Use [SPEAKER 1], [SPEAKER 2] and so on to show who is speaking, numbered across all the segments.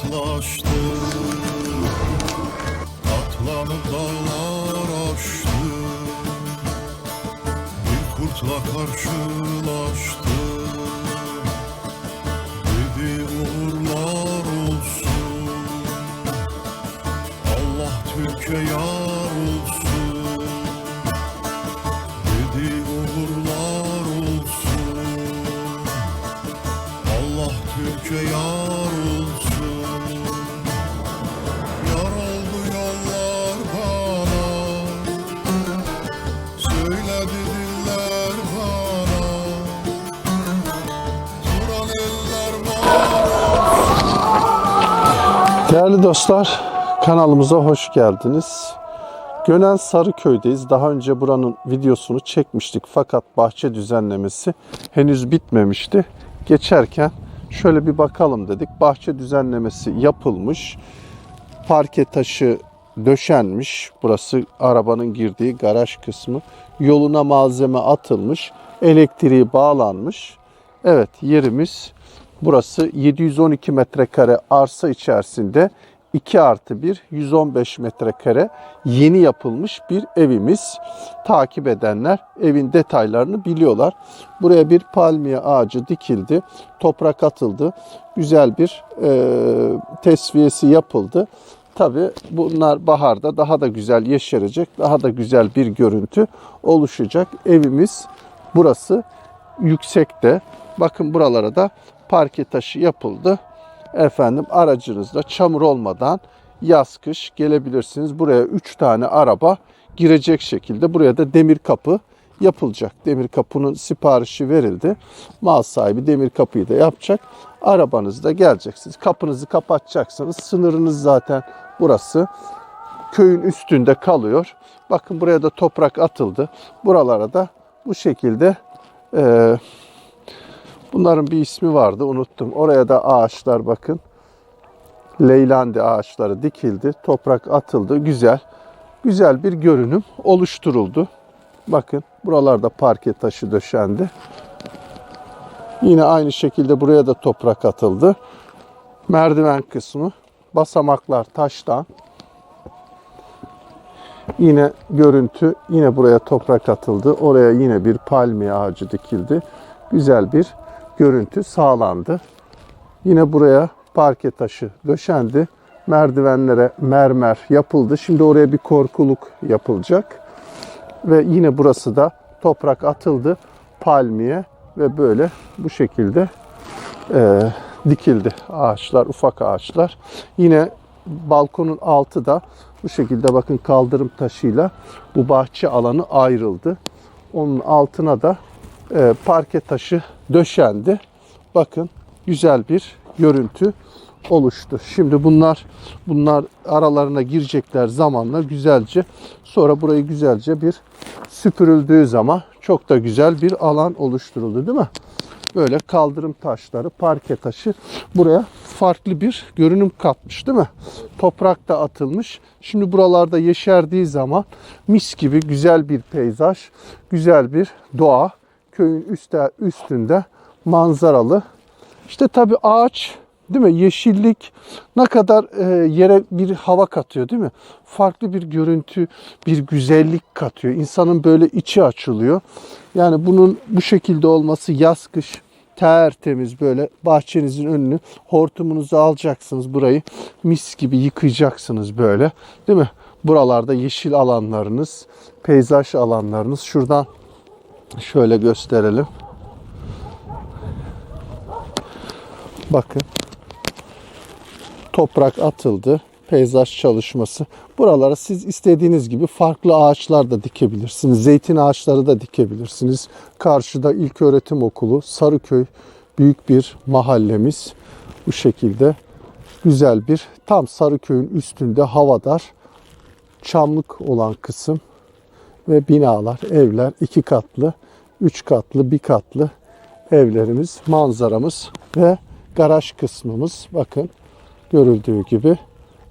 [SPEAKER 1] azaba katlaştı Atlanıp dağlar aştı. Bir kurtla karşılaştı. Dedi uğurlar olsun. Allah Türkiye yar olsun. Dedi olsun. Allah Türkiye yar olsun
[SPEAKER 2] dostlar, kanalımıza hoş geldiniz. Gönen Sarıköy'deyiz. Daha önce buranın videosunu çekmiştik fakat bahçe düzenlemesi henüz bitmemişti. Geçerken şöyle bir bakalım dedik. Bahçe düzenlemesi yapılmış. Parke taşı döşenmiş. Burası arabanın girdiği garaj kısmı. Yoluna malzeme atılmış. Elektriği bağlanmış. Evet yerimiz burası 712 metrekare arsa içerisinde 2 artı 1 115 metrekare yeni yapılmış bir evimiz. Takip edenler evin detaylarını biliyorlar. Buraya bir palmiye ağacı dikildi. Toprak atıldı. Güzel bir e, tesviyesi yapıldı. Tabi bunlar baharda daha da güzel yeşerecek. Daha da güzel bir görüntü oluşacak. Evimiz burası yüksekte. Bakın buralara da parke taşı yapıldı. Efendim aracınızda çamur olmadan yaz kış gelebilirsiniz. Buraya 3 tane araba girecek şekilde buraya da demir kapı yapılacak. Demir kapının siparişi verildi. Mal sahibi demir kapıyı da yapacak. Arabanızda geleceksiniz. Kapınızı kapatacaksınız. Sınırınız zaten burası. Köyün üstünde kalıyor. Bakın buraya da toprak atıldı. Buralara da bu şekilde eee Bunların bir ismi vardı unuttum. Oraya da ağaçlar bakın. Leylandi ağaçları dikildi. Toprak atıldı. Güzel. Güzel bir görünüm oluşturuldu. Bakın buralarda parke taşı döşendi. Yine aynı şekilde buraya da toprak atıldı. Merdiven kısmı. Basamaklar taştan. Yine görüntü, yine buraya toprak atıldı. Oraya yine bir palmiye ağacı dikildi. Güzel bir görüntü sağlandı. Yine buraya parke taşı döşendi. Merdivenlere mermer yapıldı. Şimdi oraya bir korkuluk yapılacak. Ve yine burası da toprak atıldı. Palmiye ve böyle bu şekilde e, dikildi ağaçlar, ufak ağaçlar. Yine balkonun altı da bu şekilde bakın kaldırım taşıyla bu bahçe alanı ayrıldı. Onun altına da e, parke taşı döşendi. Bakın güzel bir görüntü oluştu. Şimdi bunlar bunlar aralarına girecekler zamanla güzelce sonra burayı güzelce bir süpürüldüğü zaman çok da güzel bir alan oluşturuldu değil mi? Böyle kaldırım taşları, parke taşı buraya farklı bir görünüm katmış değil mi? Toprak da atılmış. Şimdi buralarda yeşerdiği zaman mis gibi güzel bir peyzaj, güzel bir doğa köyün üstte, üstünde manzaralı. İşte tabi ağaç değil mi? Yeşillik ne kadar e, yere bir hava katıyor değil mi? Farklı bir görüntü, bir güzellik katıyor. İnsanın böyle içi açılıyor. Yani bunun bu şekilde olması yaz kış tertemiz böyle bahçenizin önünü hortumunuzu alacaksınız burayı mis gibi yıkayacaksınız böyle değil mi? Buralarda yeşil alanlarınız, peyzaj alanlarınız şuradan Şöyle gösterelim. Bakın. Toprak atıldı. Peyzaj çalışması. Buralara siz istediğiniz gibi farklı ağaçlar da dikebilirsiniz. Zeytin ağaçları da dikebilirsiniz. Karşıda İlköğretim Okulu, Sarıköy büyük bir mahallemiz. Bu şekilde güzel bir tam Sarıköy'ün üstünde havadar çamlık olan kısım ve binalar, evler iki katlı, üç katlı, bir katlı evlerimiz, manzaramız ve garaj kısmımız. Bakın görüldüğü gibi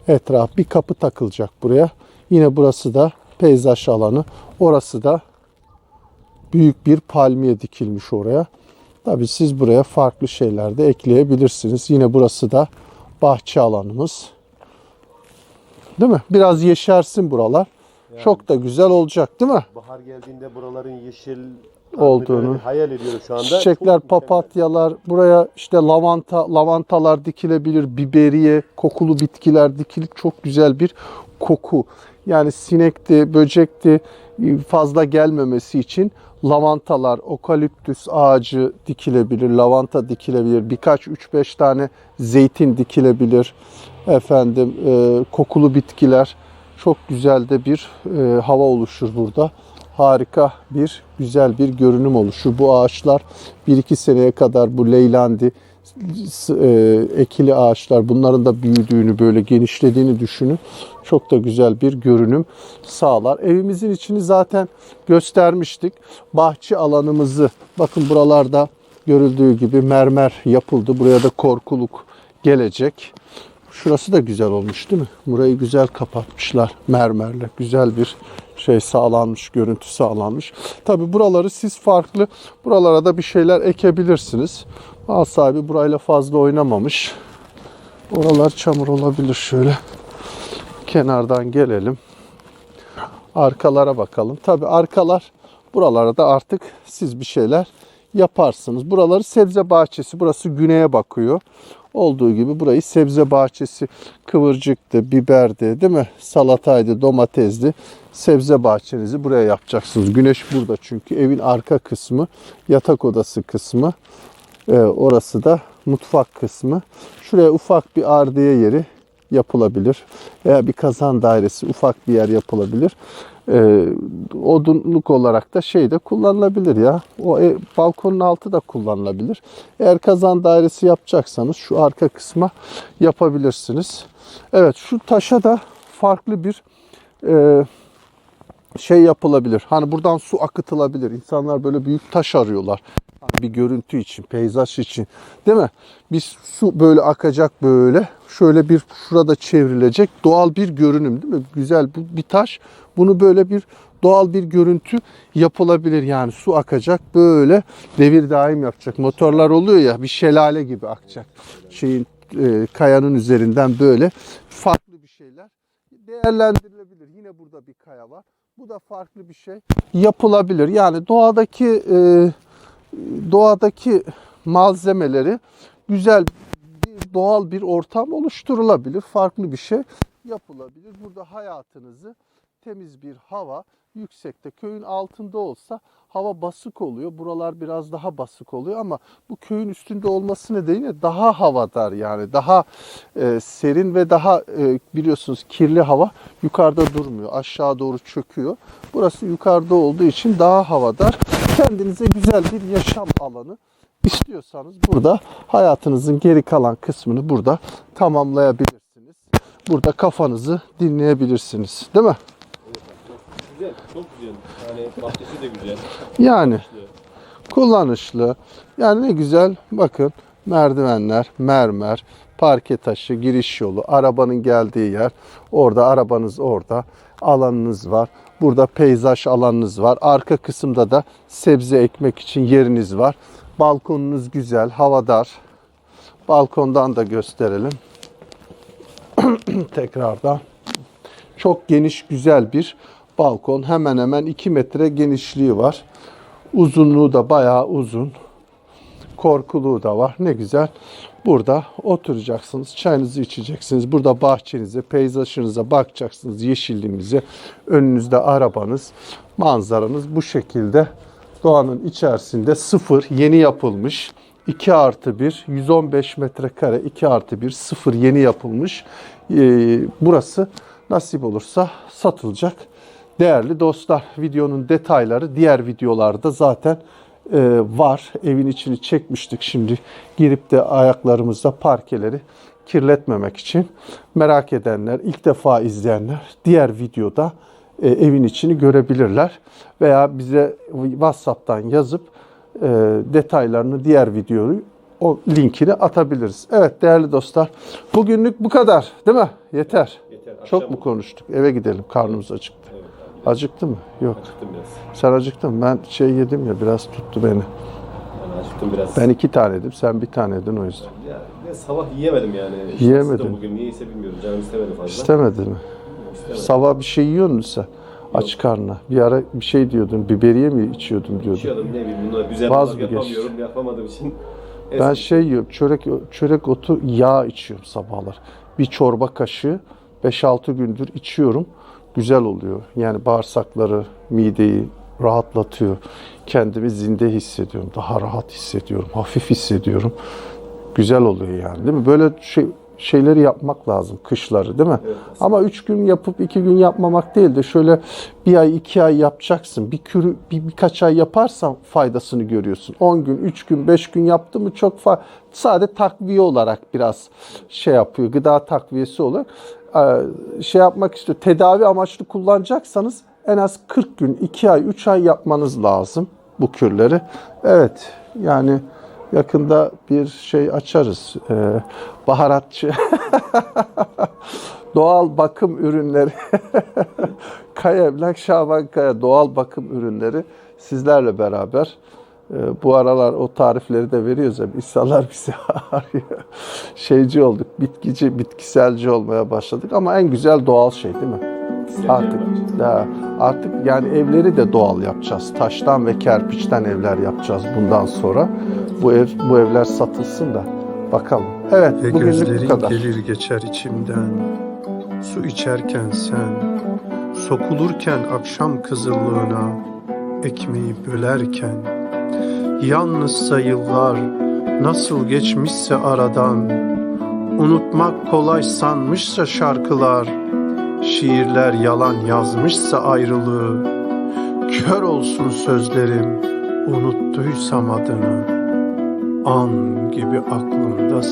[SPEAKER 2] etraf bir kapı takılacak buraya. Yine burası da peyzaj alanı. Orası da büyük bir palmiye dikilmiş oraya. Tabii siz buraya farklı şeyler de ekleyebilirsiniz. Yine burası da bahçe alanımız. Değil mi? Biraz yeşersin buralar. Çok da güzel olacak değil mi?
[SPEAKER 3] Bahar geldiğinde buraların yeşil
[SPEAKER 2] Olduğunu.
[SPEAKER 3] hayal ediyorum şu anda. Çok
[SPEAKER 2] Çiçekler,
[SPEAKER 3] mükemmel.
[SPEAKER 2] papatyalar, buraya işte lavanta, lavantalar dikilebilir, biberiye, kokulu bitkiler dikilir. Çok güzel bir koku. Yani sinekti, böcekti fazla gelmemesi için lavantalar, okaliptüs ağacı dikilebilir, lavanta dikilebilir. Birkaç 3-5 tane zeytin dikilebilir. Efendim e, kokulu bitkiler. Çok güzel de bir e, hava oluşur burada harika bir güzel bir görünüm oluşur. Bu ağaçlar 1-2 seneye kadar bu leylandi e, ekili ağaçlar bunların da büyüdüğünü böyle genişlediğini düşünün. Çok da güzel bir görünüm sağlar. Evimizin içini zaten göstermiştik. Bahçe alanımızı bakın buralarda görüldüğü gibi mermer yapıldı. Buraya da korkuluk gelecek. Şurası da güzel olmuş değil mi? Burayı güzel kapatmışlar mermerle. Güzel bir şey sağlanmış, görüntü sağlanmış. Tabi buraları siz farklı, buralara da bir şeyler ekebilirsiniz. Mal sahibi burayla fazla oynamamış. Oralar çamur olabilir şöyle. Kenardan gelelim. Arkalara bakalım. Tabi arkalar buralara da artık siz bir şeyler yaparsınız. Buraları sebze bahçesi. Burası güneye bakıyor. Olduğu gibi burayı sebze bahçesi kıvırcıktı, biberdi, değil mi? Salataydı, domatesdi. Sebze bahçenizi buraya yapacaksınız. Güneş burada çünkü evin arka kısmı, yatak odası kısmı. Ee, orası da mutfak kısmı. Şuraya ufak bir ardiye yeri yapılabilir. Veya bir kazan dairesi ufak bir yer yapılabilir. Ee, odunluk olarak da şey de kullanılabilir ya. O e, balkonun altı da kullanılabilir. Eğer kazan dairesi yapacaksanız şu arka kısma yapabilirsiniz. Evet şu taşa da farklı bir e, şey yapılabilir. Hani buradan su akıtılabilir. İnsanlar böyle büyük taş arıyorlar. Hani bir görüntü için, peyzaj için. Değil mi? Bir su böyle akacak böyle. Şöyle bir şurada çevrilecek. Doğal bir görünüm değil mi? Güzel bu bir taş. Bunu böyle bir doğal bir görüntü yapılabilir. Yani su akacak böyle devir daim yapacak. Motorlar oluyor ya bir şelale gibi akacak. Şeyin e, kayanın üzerinden böyle farklı bir şeyler değerlendirilebilir. Yine burada bir kaya var. Bu da farklı bir şey yapılabilir. Yani doğadaki e, doğadaki malzemeleri güzel bir doğal bir ortam oluşturulabilir. Farklı bir şey yapılabilir. Burada hayatınızı temiz bir hava yüksekte köyün altında olsa hava basık oluyor. Buralar biraz daha basık oluyor ama bu köyün üstünde olması nedeniyle daha havadar yani daha e, serin ve daha e, biliyorsunuz kirli hava yukarıda durmuyor. Aşağı doğru çöküyor. Burası yukarıda olduğu için daha havadar. Kendinize güzel bir yaşam alanı istiyorsanız burada hayatınızın geri kalan kısmını burada tamamlayabilirsiniz. Burada kafanızı dinleyebilirsiniz. Değil mi?
[SPEAKER 3] Güzel, çok güzel. Yani bahçesi de güzel.
[SPEAKER 2] Yani kullanışlı. Yani ne güzel bakın merdivenler, mermer, parke taşı, giriş yolu, arabanın geldiği yer. Orada arabanız orada. Alanınız var. Burada peyzaj alanınız var. Arka kısımda da sebze ekmek için yeriniz var. Balkonunuz güzel, havadar. Balkondan da gösterelim. Tekrardan. Çok geniş, güzel bir balkon. Hemen hemen 2 metre genişliği var. Uzunluğu da bayağı uzun. Korkuluğu da var. Ne güzel. Burada oturacaksınız, çayınızı içeceksiniz. Burada bahçenize, peyzajınıza bakacaksınız, yeşilliğinize. Önünüzde arabanız, manzaranız bu şekilde doğanın içerisinde sıfır, yeni yapılmış. 2 artı 1, 115 metrekare 2 artı 1, sıfır yeni yapılmış. Ee, burası nasip olursa satılacak. Değerli dostlar, videonun detayları diğer videolarda zaten e, var. Evin içini çekmiştik şimdi. Girip de ayaklarımızda parkeleri kirletmemek için. Merak edenler, ilk defa izleyenler diğer videoda e, evin içini görebilirler. Veya bize WhatsApp'tan yazıp e, detaylarını diğer videoyu o linkini atabiliriz. Evet değerli dostlar. Bugünlük bu kadar değil mi? Yeter.
[SPEAKER 3] Yeter.
[SPEAKER 2] Çok mu konuştuk? Eve gidelim. Karnımız acıktı. Acıktı mı? Yok.
[SPEAKER 3] Acıktım biraz.
[SPEAKER 2] Sen acıktın? Ben şey yedim ya biraz tuttu beni.
[SPEAKER 3] Yani Acıktım biraz.
[SPEAKER 2] Ben iki tanedim, sen bir tanedin o yüzden.
[SPEAKER 3] Ya, ve sabah yiyemedim yani.
[SPEAKER 2] Yiyemedin.
[SPEAKER 3] İştahsızdım Bugün niyeyse bilmiyorum. Canım istemedi fazla.
[SPEAKER 2] İstemedin mi?
[SPEAKER 3] İstemedim.
[SPEAKER 2] Sabah bir şey yiyor musun sen? Aç karnına. Bir ara bir şey diyordun, biberiye mi içiyordum diyordun.
[SPEAKER 3] İçiyordum ne bileyim bunlar güzel
[SPEAKER 2] Vaz mı geçti?
[SPEAKER 3] yapamıyorum yapamadığım için.
[SPEAKER 2] Ben
[SPEAKER 3] Eski-
[SPEAKER 2] şey yiyorum, çörek, çörek otu yağ içiyorum sabahlar. Bir çorba kaşığı 5-6 gündür içiyorum. Güzel oluyor. Yani bağırsakları, mideyi rahatlatıyor. Kendimi zinde hissediyorum. Daha rahat hissediyorum. Hafif hissediyorum. Güzel oluyor yani değil mi? Böyle şey, şeyleri yapmak lazım kışları değil mi?
[SPEAKER 3] Evet,
[SPEAKER 2] Ama üç gün yapıp iki gün yapmamak değil de şöyle bir ay iki ay yapacaksın. Bir kürü bir, birkaç ay yaparsan faydasını görüyorsun. 10 gün, 3 gün, 5 gün yaptı mı çok fa sade takviye olarak biraz şey yapıyor. Gıda takviyesi olarak şey yapmak istiyor. Tedavi amaçlı kullanacaksanız en az 40 gün, 2 ay, 3 ay yapmanız lazım bu kürleri. Evet yani yakında bir şey açarız. Ee, baharatçı. doğal bakım ürünleri. Kaya Emlak Şaban Kaya doğal bakım ürünleri sizlerle beraber. Ee, Bu aralar o tarifleri de veriyoruz ya insanlar bizi arıyor. Şeyci olduk, bitkici, bitkiselci olmaya başladık ama en güzel doğal şey değil mi? Artık da artık yani evleri de doğal yapacağız. Taştan ve kerpiçten evler yapacağız bundan sonra. Bu ev bu evler satılsın da bakalım. Evet,
[SPEAKER 4] Ve
[SPEAKER 2] bugünlük bu kadar.
[SPEAKER 4] gelir geçer içimden Su içerken sen Sokulurken akşam kızıllığına Ekmeği bölerken Yalnızsa yıllar Nasıl geçmişse aradan Unutmak kolay sanmışsa şarkılar Şiirler yalan yazmışsa ayrılığı Kör olsun sözlerim Unuttuysam adını An gibi aklımdasın